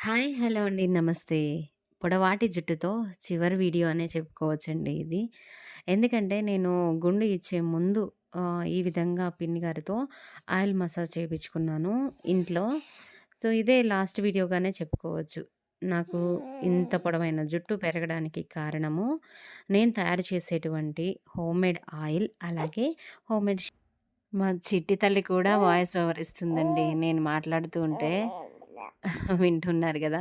Hi! Hello అండి. నమస్తే. పొడవాటి జుట్టుతో చివరి వీడియో అనే చెప్పుకోవచ్చండి ఇది. ఎందుకంటే నేను గుండు ఇచ్చే ముందు ఈ విధంగా పిన్ని గారితో ఆయిల్ మసాజ్ చేయించుకున్నాను ఇంట్లో. సో, ఇదే లాస్ట్ వీడియోగానే చెప్పుకోవచ్చు. నాకు ఇంత పొడవైన జుట్టు పెరగడానికి కారణము నేను తయారు చేసేటువంటి హోమ్‌మేడ్ ఆయిల్ అలాగే హోమ్‌మేడ్ మా చిట్టి తల్లి కూడా వాయిస్ ఓవర్ ఇస్తుందండి. నేను మాట్లాడుతూ ఉంటే. వింటున్నారు కదా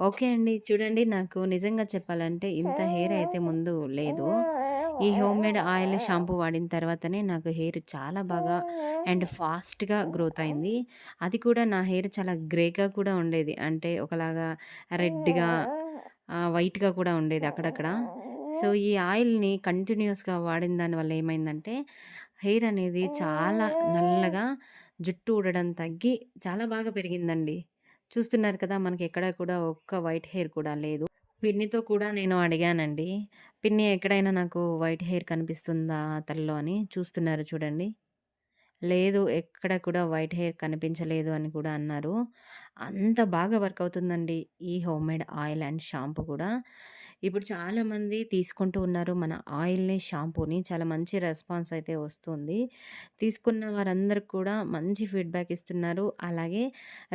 ఓకే అండి. చూడండి నాకు నిజంగా చెప్పాలంటే ఇంత హెయిర్ అయితే ముందు లేదు. ఈ హోమ్ మేడ్ ఆయిల్, షాంపూ వాడిన తర్వాతనే నాకు హెయిర్ చాలా బాగా అండ్ ఫాస్ట్‌గా గ్రోత్ అయింది. అది కూడా నా హెయిర్ చాలా గ్రేగా కూడా ఉండేది. అంటే ఒకలాగా రెడ్‌గా వైట్‌గా కూడా ఉండేది అక్కడక్కడ. సో, ఈ ఆయిల్‌ని కంటిన్యూస్గా వాడిన దాని వల్ల ఏమైందంటే హెయిర్ అనేది చాలా నల్లగా జుట్టు ఊడడం తగ్గి చాలా బాగా పెరిగిందండి. చూస్తున్నారు కదా! మనకి ఎక్కడ కూడా ఒక్క వైట్ హెయిర్ కూడా లేదు. పిన్నితో కూడా నేను అడిగానండి. పిన్ని ఎక్కడైనా నాకు వైట్ హెయిర్ కనిపిస్తుందా తలలో అని చూస్తున్నారు చూడండి. లేదు ఎక్కడ కూడా వైట్ హెయిర్ కనిపించలేదు అని కూడా అన్నారు. అంత బాగా వర్క్ అవుతుందండి ఈ హోమ్‌మేడ్ ఆయిల్ అండ్ షాంపూ కూడా. ఇప్పుడు చాలామంది తీసుకుంటూ ఉన్నారు మన ఆయిల్‌ని, షాంపూని. చాలా మంచి రెస్పాన్స్ అయితే వస్తుంది. తీసుకున్న వారందరికి కూడా మంచి ఫీడ్‌బ్యాక్ ఇస్తున్నారు. అలాగే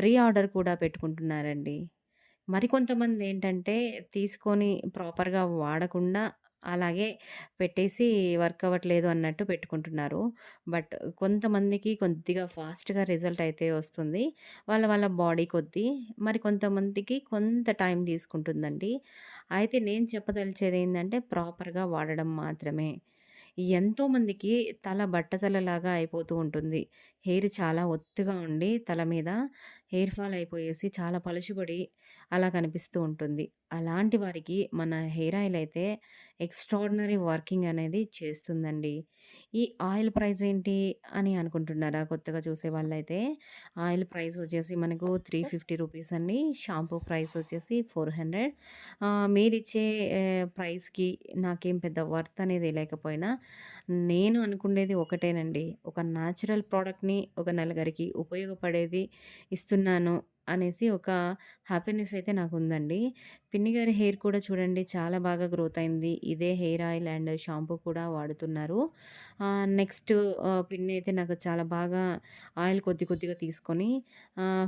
రీఆర్డర్ కూడా పెట్టుకుంటున్నారండి. మరికొంతమందేంటంటే తీసుకొని ప్రాపర్‌గా వాడకుండా అలాగే పెట్టేసి వర్క్ అవ్వట్లేదు అన్నట్టు పెట్టుకుంటున్నారు. బట్ కొంతమందికి కొద్దిగా ఫాస్ట్‌గా రిజల్ట్ అయితే వస్తుంది. వాళ్ళ వాళ్ళ బాడీ కొద్దీ. మరి కొంతమందికి కొంత టైం తీసుకుంటుందండి. అయితే నేను చెప్పదలిచేది ఏంటంటే ప్రాపర్‌గా వాడడం మాత్రమే. ఎంతోమందికి తల బట్టతలలాగా అయిపోతూ ఉంటుంది. హెయిర్ చాలా ఒత్తుగా ఉండి తల మీద హెయిర్ ఫాల్ అయిపోయేసి చాలా పలుచుబడి అలా కనిపిస్తూ ఉంటుంది. అలాంటి వారికి మన హెయిర్ ఆయిల్ అయితే ఎక్స్ట్రాడినరీ వర్కింగ్ అనేది చేస్తుందండి. ఈ ఆయిల్ ప్రైస్ ఏంటి అని అనుకుంటున్నారా కొత్తగా చూసే వాళ్ళైతే ఆయిల్ ప్రైస్ వచ్చేసి మనకు 350 రూపీస్ అండి. షాంపూ ప్రైస్ వచ్చేసి ఫోర్ హండ్రెడ్ మీరిచ్చే ప్రైస్‌కి నాకేం పెద్ద వర్త్ అనేది లేకపోయినా నేను అనుకునేది ఒకటేనండి. ఒక న్యాచురల్ ప్రోడక్ట్ని ఒక నలుగురికి ఉపయోగపడేది చేస్తున్నాను అనేసి ఒక హ్యాపీనెస్ అయితే నాకు ఉందండి పిన్ని గారి హెయిర్ కూడా చూడండి చాలా బాగా గ్రోత్ అయింది. ఇదే హెయిర్ ఆయిల్ అండ్ షాంపూ కూడా వాడుతున్నారు. నెక్స్ట్ పిన్ని అయితే నాకు చాలా బాగా ఆయిల్ కొద్ది కొద్దిగా తీసుకొని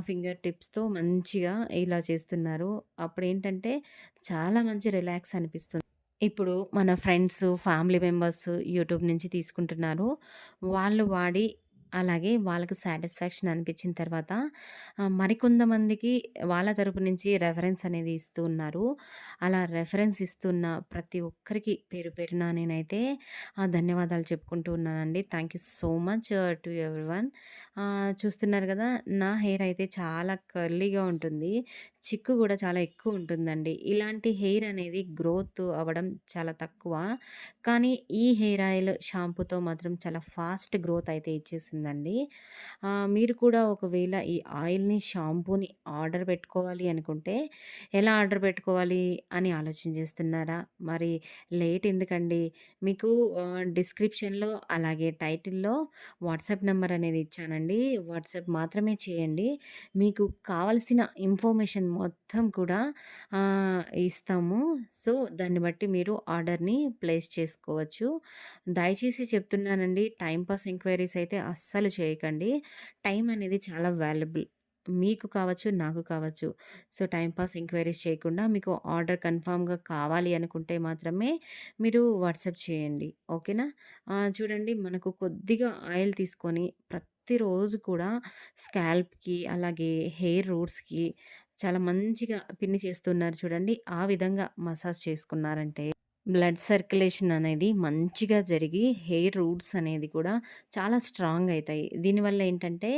ఫింగర్ టిప్స్‌తో మంచిగా ఇలా చేస్తున్నారు. అప్పుడు ఏంటంటే చాలా మంచి రిలాక్స్ అనిపిస్తుంది. ఇప్పుడు మన ఫ్రెండ్స్, ఫ్యామిలీ మెంబర్స్ యూట్యూబ్ నుంచి తీసుకుంటున్నారు. వాళ్ళు వాడి అలాగే వాళ్ళకి సాటిస్ఫాక్షన్ అనిపించిన తర్వాత మరికొంతమందికి వాళ్ళ తరపు నుంచి రెఫరెన్స్ అనేది ఇస్తూ ఉన్నారు. అలా రెఫరెన్స్ ఇస్తున్న ప్రతి ఒక్కరికి పేరు పేరున నేనైతే ధన్యవాదాలు చెప్పుకుంటూ ఉన్నానండి. Thank you so much to everyone చూస్తున్నారు కదా నా హెయిర్ అయితే చాలా కర్లీగా ఉంటుంది. చిక్కు కూడా చాలా ఎక్కువ ఉంటుందండి. ఇలాంటి హెయిర్ అనేది గ్రోత్ అవ్వడం చాలా తక్కువ. కానీ ఈ హెయిర్ ఆయిల్, షాంపూతో మాత్రం చాలా ఫాస్ట్ గ్రోత్ అయితే ఇచ్చేసిందండి. మీరు కూడా ఒకవేళ ఈ ఆయిల్‌ని, షాంపూని ఆర్డర్ పెట్టుకోవాలి అనుకుంటే ఎలా ఆర్డర్ పెట్టుకోవాలి అని ఆలోచన చేస్తున్నారా? మరి లేట్ ఎందుకండి? మీకు డిస్క్రిప్షన్‌లో అలాగే టైటిల్‌లో వాట్సాప్ నెంబర్ అనేది ఇచ్చానండి. వాట్సాప్ మాత్రమే చేయండి. మీకు కావాల్సిన ఇన్ఫర్మేషన్ మొత్తం కూడా ఇస్తాము. సో, దాన్ని బట్టి మీరు ఆర్డర్‌ని ప్లేస్ చేసుకోవచ్చు. దయచేసి చెప్తున్నానండి టైంపాస్ ఎంక్వైరీస్ అయితే అస్సలు చేయకండి. టైం అనేది చాలా వాల్యుబుల్. మీకు కావచ్చు, నాకు కావచ్చు. సో, టైంపాస్ ఎంక్వైరీస్ చేయకుండా మీకు ఆర్డర్ కన్ఫామ్గా కావాలి అనుకుంటే మాత్రమే మీరు వాట్సాప్ చేయండి. ఓకేనా? చూడండి మనకు కొద్దిగా ఆయిల్ తీసుకొని ప్రతిరోజు కూడా స్కాల్ప్‌కి అలాగే హెయిర్ రూట్స్‌కి చాలా మంచిగా పిన్ని చేస్తున్నారు చూడండి. ఆ విధంగా మసాజ్ చేసుకున్నారంటే బ్లడ్ సర్క్యులేషన్ అనేది మంచిగా జరిగి హెయిర్ రూట్స్ అనేది కూడా చాలా స్ట్రాంగ్ అవుతాయి దీనివల్ల ఏంటంటే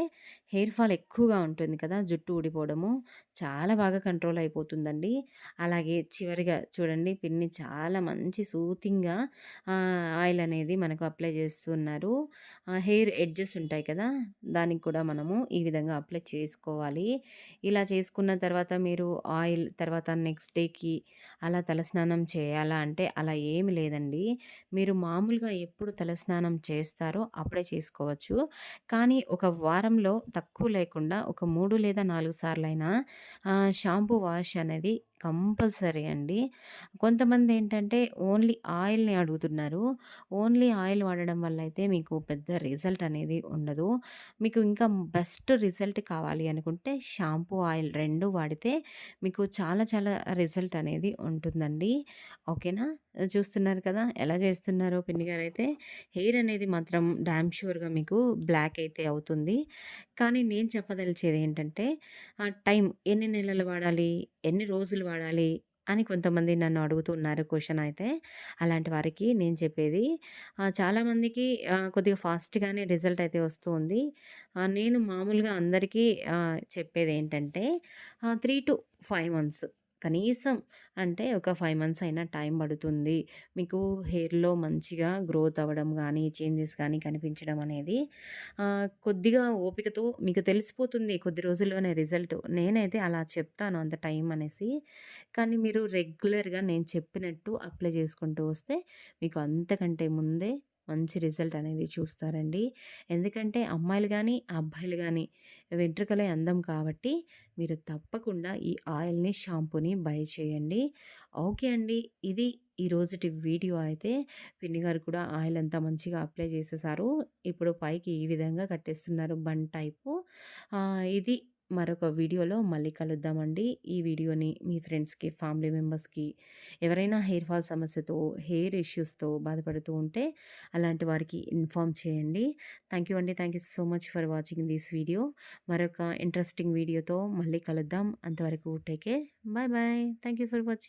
హెయిర్ ఫాల్ ఎక్కువగా ఉంటుంది కదా! జుట్టు ఊడిపోవడము చాలా బాగా కంట్రోల్ అయిపోతుందండి. అలాగే చివరిగా చూడండి పిన్ని చాలా మంచి సూతింగ్‌గా ఆయిల్ అనేది మనకు అప్లై చేస్తున్నారు. హెయిర్ ఎడ్జెస్ ఉంటాయి కదా! దానికి కూడా మనము ఈ విధంగా అప్లై చేసుకోవాలి. ఇలా చేసుకున్న తర్వాత మీరు ఆయిల్ తర్వాత నెక్స్ట్ డేకి అలా తలస్నానం చేయాలా అంటే అలా ఏమి లేదండి. మీరు మామూలుగా ఎప్పుడు తలస్నానం చేస్తారో అప్పుడే చేసుకోవచ్చు. కానీ ఒక వారంలో తక్కువ లేకుండా ఒక మూడు లేదా 4 సార్లయినా షాంపూ వాష్ అనేది కంపల్సరీ అండి. కొంతమంది ఏంటంటే ఓన్లీ ఆయిల్‌ని అడుగుతున్నారు. ఓన్లీ ఆయిల్ వాడడం వల్ల అయితే మీకు పెద్ద రిజల్ట్ అనేది ఉండదు. మీకు ఇంకా బెస్ట్ రిజల్ట్ కావాలి అనుకుంటే షాంపూ, ఆయిల్ రెండు వాడితే మీకు చాలా చాలా రిజల్ట్ అనేది ఉంటుందండి. ఓకేనా? చూస్తున్నారు కదా! ఎలా చేస్తున్నారో పిన్ని అయితే హెయిర్ అనేది మాత్రం డ్యామ్ షూర్గా మీకు బ్లాక్ అయితే అవుతుంది. కానీ నేను చెప్పదలిచేది ఏంటంటే టైం ఎన్ని నెలలు వాడాలి? ఎన్ని రోజులు వాడాలి? అని కొంతమంది నన్ను అడుగుతున్నారు క్వశ్చన్ అయితే. అలాంటి వారికి నేను చెప్పేది చాలామందికి కొద్దిగా ఫాస్ట్‌గానే రిజల్ట్ అయితే వస్తూ ఉంది. నేను మామూలుగా అందరికీ చెప్పేది ఏంటంటే త్రీ టు ఫైవ్ మంత్స్ కనీసం అంటే ఒక ఫైవ్ మంత్స్ అయినా టైం పడుతుంది. మీకు హెయిర్‌లో మంచిగా గ్రోత్ అవ్వడం కానీ చేంజెస్ కానీ కనిపించడం అనేది కొద్దిగా ఓపికతో మీకు తెలిసిపోతుంది కొద్ది రోజుల్లోనే రిజల్ట్. నేనైతే అలా చెప్తాను అంత టైం అనేసి. కానీ మీరు రెగ్యులర్‌గా నేను చెప్పినట్టు అప్లై చేసుకుంటూ వస్తే మీకు అంతకంటే ముందే మంచి రిజల్ట్ అనేది చూస్తారండి. ఎందుకంటే అమ్మాయిలు కానీ అబ్బాయిలు కానీ వెంట్రుకలే అందం కాబట్టి మీరు తప్పకుండా ఈ ఆయిల్‌ని, షాంపూని బై చేయండి. ఓకే అండి. ఇది ఈరోజుటి వీడియో అయితే. పిన్ని గారు కూడా ఆయిల్ అంతా మంచిగా అప్లై చేసేసారు. ఇప్పుడు పైకి ఈ విధంగా కట్టేస్తున్నారు బన్ టైపు. ఇది మరొక వీడియోలో మళ్ళీ కలుద్దామండి. ఈ వీడియోని మీ ఫ్రెండ్స్‌కి, ఫ్యామిలీ మెంబర్స్‌కి ఎవరైనా హెయిర్ ఫాల్ సమస్యతో, హెయిర్ ఇష్యూస్‌తో బాధపడుతూ ఉంటే అలాంటి వారికి ఇన్ఫార్మ్ చేయండి. థ్యాంక్ యూ అండి. Thank you so much for watching this video. మరొక ఇంట్రెస్టింగ్ వీడియోతో మళ్ళీ కలుద్దాం. అంతవరకు take care. Bye bye. Thank you for watching.